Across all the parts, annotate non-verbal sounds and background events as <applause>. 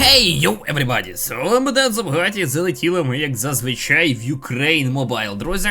Хей, йоу, everybody! З вами Дензом Гаті. залетіли ми, як зазвичай, в Ukraine Mobile, друзі.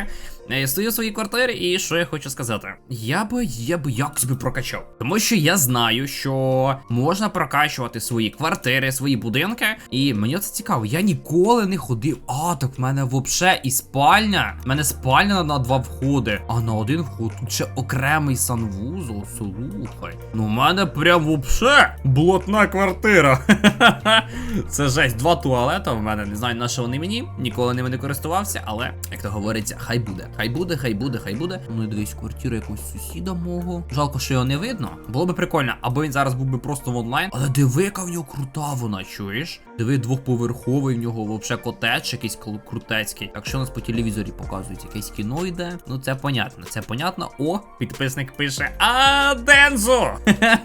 Я стою в своїй квартирі, і що я хочу сказати? Я би я би якось би прокачав. Тому що я знаю, що можна прокачувати свої квартири, свої будинки. І мені це цікаво. Я ніколи не ходив. А, так в мене вообще і спальня. В мене спальня на два входи, а на один вход тут ще окремий санвузол. Слухай. Ну, в мене прям вообще блотна квартира. <laughs> Це жесть. Два туалета в мене. Не знаю, на що вони мені. Ніколи ними не користувався, але як то говориться, хай буде. Хай буде, хай буде, хай буде. Ну і дивись, квартира якогось сусіда мого. Жалко, що його не видно. Було би прикольно, або він зараз був би просто в онлайн. Але диви, яка в нього крута вона, чуєш? Диви, двохповерховий в нього вообще котеч якийсь кру- крутецький. Так що у нас по телевізорі показують, якесь кіно йде. Ну це понятно, це понятно. О, підписник пише: А, Дензо!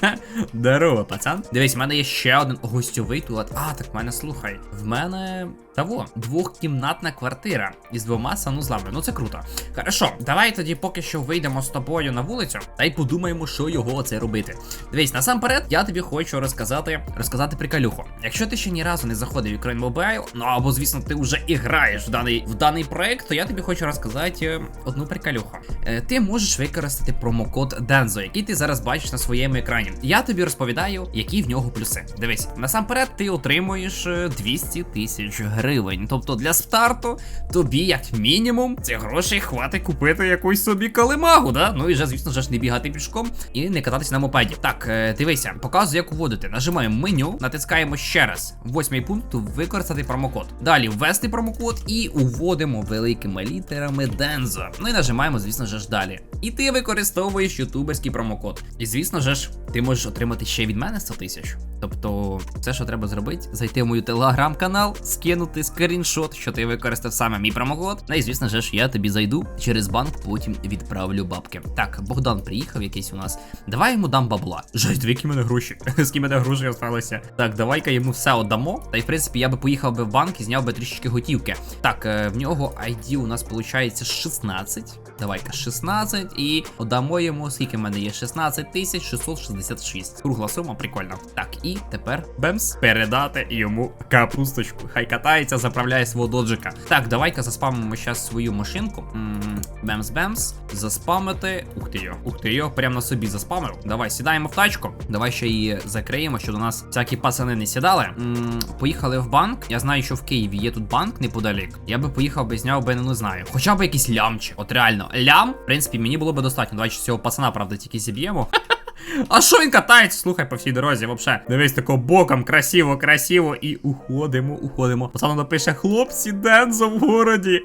<laughs> Здорово, пацан. Дивись, в мене є ще один гостьовий туалет. А, так в мене слухай. В мене того двохкімнатна квартира із двома санузлами. Ну це круто. Хорошо, давай тоді поки що вийдемо з тобою на вулицю та й подумаємо, що його оце робити. Дивись, насамперед, я тобі хочу розказати розказати приколюху. Якщо ти ще ні разу не заходив в Ukraine Mobile, ну або звісно, ти вже і граєш в даний в даний проект, то я тобі хочу розказати е, одну приколюху. Е, ти можеш використати промокод Дензо, який ти зараз бачиш на своєму екрані. Я тобі розповідаю, які в нього плюси. Дивись, насамперед, ти отримуєш е, 200 тисяч гривень. Тобто для старту тобі, як мінімум, цих грошей хватить купити якусь собі калимагу, да? Ну і вже, звісно ж, не бігати пішком і не кататися на мопеді. Так, е, дивися, показую, як вводити. Нажимаємо меню, натискаємо ще раз. Восьмий пункт використати промокод. Далі ввести промокод і уводимо великими літерами Дензо. Ну і нажимаємо, звісно ж, далі. І ти використовуєш ютуберський промокод. І звісно ж, ти можеш отримати ще від мене 100 тисяч. Тобто, все, що треба зробити, зайти в мою телеграм-канал, скинути скріншот, що ти використав саме мій промокод. Ну і звісно ж, я тобі зайду через банк, потім відправлю бабки. Так, Богдан приїхав якийсь у нас. Давай йому дам бабла. Жесть, які мене гроші. <laughs> Скільки мене грошей осталося. Так, давай-ка йому все отдамо. Та й в принципі я би поїхав би в банк і зняв би трішечки готівки. Так, е, в нього ID у нас виходить 16. Давай-ка 16 і отдамо йому, скільки в мене є? 16 тисяч 666. Кругла сума, прикольно. Так, і тепер бемс передати йому капусточку. Хай катається, заправляє свого доджика. Так, давай-ка заспамимо зараз свою машинку. М, Бемс-бемс. Заспамити. Ух ти йо. Ух ти йо, прямо на собі заспамив. Давай, сідаємо в тачку. Давай ще її закриємо, щоб до нас всякі пацани не сідали. М, Поїхали в банк. Я знаю, що в Києві є тут банк неподалік. Я би поїхав би зняв би, не знаю. Хоча б якийсь лямчик. От реально, лям, в принципі, мені було би достатньо. Давай ще цього пацана, правда, тільки зіб'ємо. А що він катається? Слухай по всій дорозі, вообще. Дивись тако боком, красиво, красиво. І уходимо, уходимо. Пацан напише, хлопці, Дензо в городі.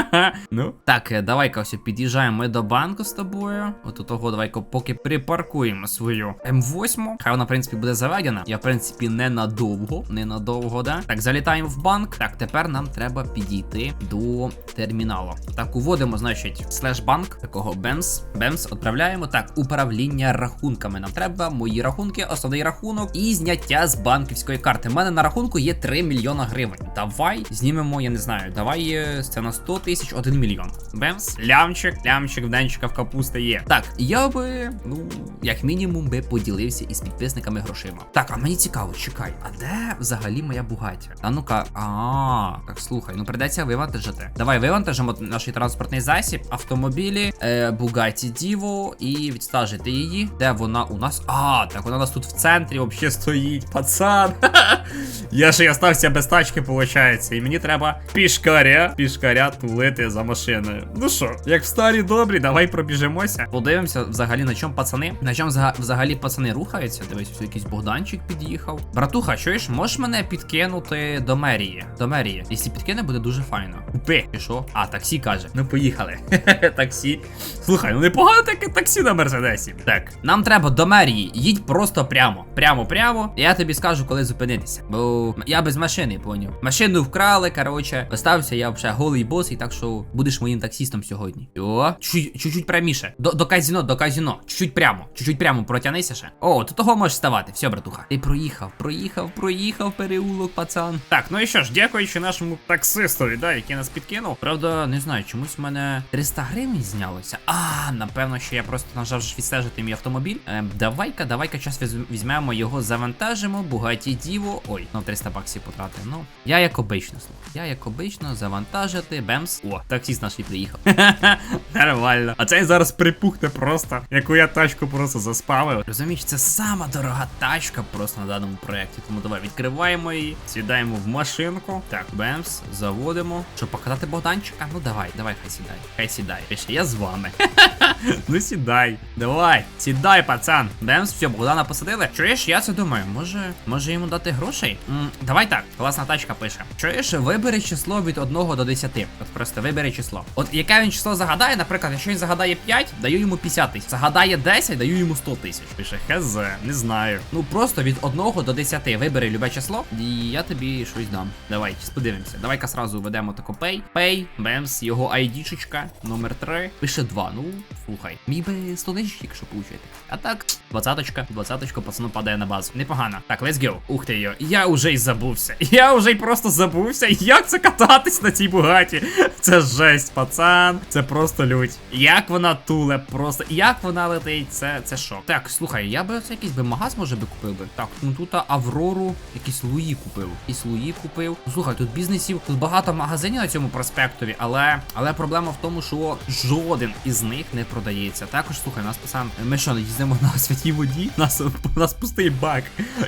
<laughs> ну. Так, е, давай-ка ось під'їжджаємо ми до банку з тобою. От у того, давай-ка поки припаркуємо свою М8. Хай вона, в принципі, буде заведена. Я, в принципі, ненадовго. Ненадовго, да? Так, залітаємо в банк. Так, тепер нам треба підійти до терміналу. Так, уводимо, значить, слеш банк, такого бемс. Бемс, відправляємо. Так, управління рахунками. Нам треба мої рахунки, основний рахунок і зняття з банківської карти. У мене на рахунку є 3 мільйона гривень. Давай знімемо, я не знаю, давай е, це на 100 тисяч 1 мільйон. Бемс, лямчик, лямчик, в денчика в капуста є. Так, я би, ну, як мінімум, би поділився із підписниками грошима. Так, а мені цікаво, чекай, а де взагалі моя бугаття? А ну-ка, а, так слухай, ну придеться вивантажити. Давай вивантажимо наш транспортний засіб, автомобілі, е, Bugatti Divo і відстажити її. Де вона у нас? А, так вона у нас тут в центрі взагалі стоїть, пацан. <laughs> Я ще й остався без тачки, виходить. І мені треба пішкаря, пішкаря тулити за машиною. Ну що, як в старі добрі, давай пробіжимося. Подивимося взагалі на чому пацани. На чому взагалі пацани рухаються. Дивись, ось якийсь Богданчик під'їхав. Братуха, чуєш, можеш мене підкинути до мерії? До мерії. Якщо підкине, буде дуже файно. Купи. І що? А, таксі каже. Ну поїхали. <laughs> таксі. Слухай, ну непогано таке таксі на мерседесі. Так, нам треба до мерії. Їдь просто прямо. Прямо, прямо. І я тобі скажу, коли зупинитися. Бо я без машини, поняв. Машину вкрали, короче. Остався я вже голий бос, і так що будеш моїм таксістом сьогодні. О, чуть- чуть-чуть пряміше. До, до казіно, до казіно. Чуть-чуть прямо. Чуть-чуть прямо протягнися ще. О, то того можеш ставати. Все, братуха. Ти проїхав, проїхав, проїхав переулок, пацан. Так, ну і що ж, дякуючи нашому таксистові, да, який нас підкинув. Правда, не знаю, чомусь в мене 300 гривень знялося. А, напевно, що я просто нажав відстежити мій автомобіль. Ем, давай-ка, давай-ка час візьмемо його, завантажимо, Бугаті Діво. Ой, ну 300 баксів потратив. Ну, я як обично. Я як обично завантажити, бемс. О, таксіст наш і приїхав. <laughs> Нормально. А цей зараз припухне просто, яку я тачку просто заспавив. Розумієш, це сама дорога тачка просто на даному проєкті. Тому давай відкриваємо її, сідаємо в машинку. Так, бемс, заводимо. Що, покатати Богданчика? Ну давай, давай, хай сідай. Хай сідай. Пише, я з вами. <laughs> ну сідай. Давай, сідай, пацан. Бемс, все, Богдана посадили. Чуєш, я це думаю, може, може йому дати грошей? М, давай так, класна тачка пише. Чуєш, вибери число від 1 до 10. От просто вибери число. От яке він число загадає, наприклад, якщо він загадає 5, даю йому 50 тисяч. Загадає 10, даю йому 100 тисяч. Пише, хз, не знаю. Ну просто від 1 до 10 вибери любе число, і я тобі щось дам. Давай, подивимося. Давай-ка сразу введемо тако пей. Пей, бемс, його айдішечка, номер 3. Пише 2. Ну, слухай. Міг би 100 тисяч, якщо получити. А так, двадцяточка, двадцяточка, пацану падає на базу. Непогано. Так, let's go. Ух ти йо. Я вже й забувся. <laughs> Я вже й просто забувся. Як це кататись на цій бугаті? <laughs> Це жесть, пацан. Це просто лють. Як вона туле, просто. Як вона летить, це, це шок. Так, слухай, я би якийсь би магаз, може би купив би. Так, ну тут Аврору, якісь Луї купив. Якісь Луї купив. Ну, слухай, тут бізнесів, тут багато магазинів на цьому проспектові, але але проблема в тому, що жоден із них не продається. Також слухай, нас пацан, ми що, їздимо на святій воді? Нас, нас пустий бак.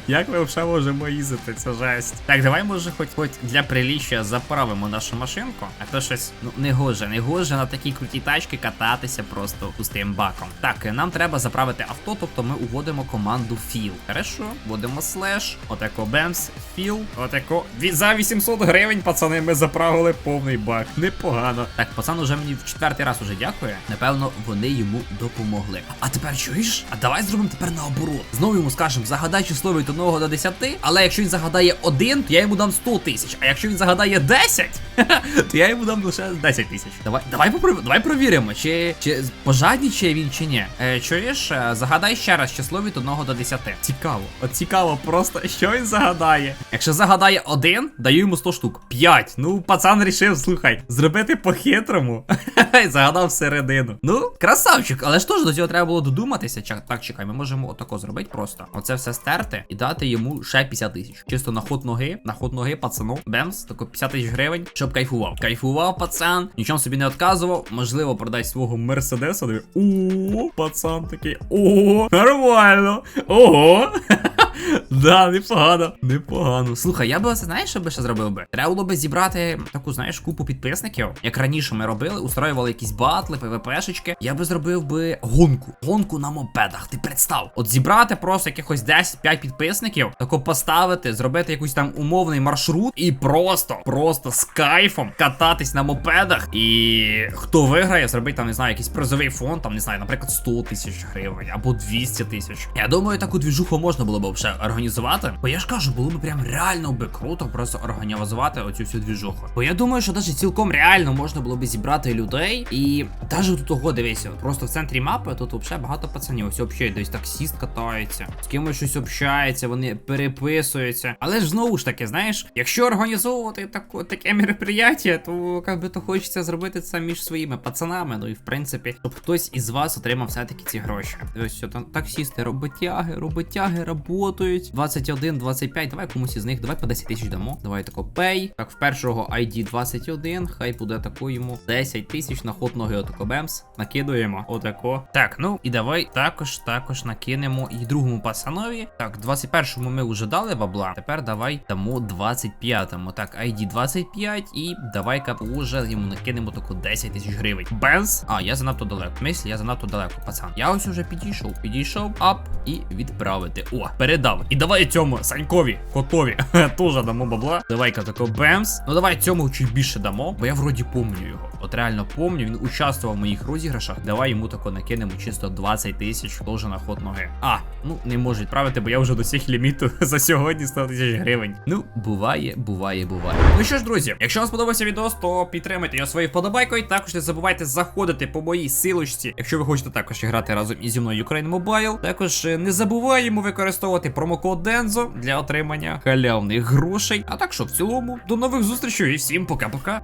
Як ми вже можемо їздити? Це жесть. Так, давай, може, хоч хоч для приліччя заправимо нашу машинку, а то щось ну не гоже, не гоже на такій крутій тачці кататися просто пустим баком. Так, нам треба заправити авто, тобто ми уводимо команду Філ. Хорошо, вводимо слеш, отако бемс, філ, отако. За 800 гривень, пацани, ми заправили повний бак. Непогано. Так, пацан уже мені в четвертий раз уже дякує. Напевно, вони йому допомогли. А тепер чуєш? А давай зробимо тепер наоборот. Знову йому скажемо, загадай число від 1 до 10, але якщо він загадає 1, то я йому дам 100 тисяч. А якщо він загадає 10, <laughs> то я йому дам лише 10 тисяч. Давай, давай попро- давай провіримо, чи, чи пожаднічає він чи ні. Е, чуєш, Е, загадай ще раз число від 1 до 10. Цікаво. От цікаво просто, <laughs> що він загадає. Якщо загадає 1, даю йому 100 штук. 5. Ну, пацан рішив, слухай, зробити по-хитрому. <laughs> Загадав середину. Ну, красавчик, але ж теж до цього треба було додуматися. Так, чекай, ми можемо отако зробити просто. Оце все стерти і дати йому ще 50 тисяч. Чисто на ход ноги, на ход ноги, пацану. Бемс, тако 50 тисяч гривень, щоб кайфував. Кайфував, пацан, нічого собі не відказував. Можливо, продай свого мерседеса. Диви. О, пацан такий. О, нормально. Ого. <laughs> Да, непогано, непогано. Слухай, я би знаєш, що би ще зробив би? Треба було би зібрати таку, знаєш, купу підписників, як раніше ми робили, устроювали якісь батли, ПВПшечки. Я би зробив би гонку. Гонку на мопедах. Ти представ. От зібрати просто якихось 10-5 підписників, тако поставити, зробити якийсь там умовний маршрут і просто, просто з кайфом кататись на мопедах. І хто виграє, зробити там, не знаю, якийсь призовий фонд, там, не знаю, наприклад, 100 тисяч гривень або 200 тисяч. Я думаю, таку двіжуху можна було б організувати. Бо я ж кажу, було б прям реально би круто просто організувати оцю всю двіжуху. Бо я думаю, що навіть цілком реально можна було б зібрати людей. І навіть тут того дивися, просто в центрі мапи тут взагалі багато пацанів. Ось взагалі десь таксіст катається, з кимось щось общається, вони переписуються. Але ж знову ж таки, знаєш, якщо організовувати таку, таке мероприятие, то як би то хочеться зробити це між своїми пацанами. Ну і в принципі, щоб хтось із вас отримав все-таки ці гроші. Ось що там таксісти, роботяги, роботяги работають. 21, 25. Давай комусь із них, давай по 10 тисяч дамо. Давай тако пей. Так, в першого ID 21, хай буде тако йому 10 тисяч на ход ноги отако бемс. Накидуємо. Отако. Так, ну і давай також, також накинемо і другому пацанові. Так, 21-му ми вже дали бабла. Тепер давай дамо 25-му. Так, ID 25 і давай-ка уже йому накинемо тако 10 тисяч гривень. Бенз. А, я занадто далеко. Мисль, я занадто далеко, пацан. Я ось уже підійшов. Підійшов, ап, і відправити. О, передав. І давай цьому Санькові, котові, <laughs> теж дамо бабла. Давай-ка тако бемс. Ну давай цьому чуть більше дамо, бо я вроді помню його. От реально помню, він участвував в моїх розіграшах. Давай йому тако накинемо чисто 20 тисяч теж на ход ноги. А, ну не можу відправити, бо я вже досяг ліміту <laughs> за сьогодні 100 тисяч гривень. Ну, буває, буває, буває. Ну що ж, друзі, якщо вам сподобався відео, то підтримайте його своєю вподобайкою. Також не забувайте заходити по моїй силочці, якщо ви хочете також грати разом із зі мною Ukraine Mobile. Також е, не забуваємо використовувати промокод Дензо для отримання халявних грошей. А так що в цілому, до нових зустрічей і всім пока-пока.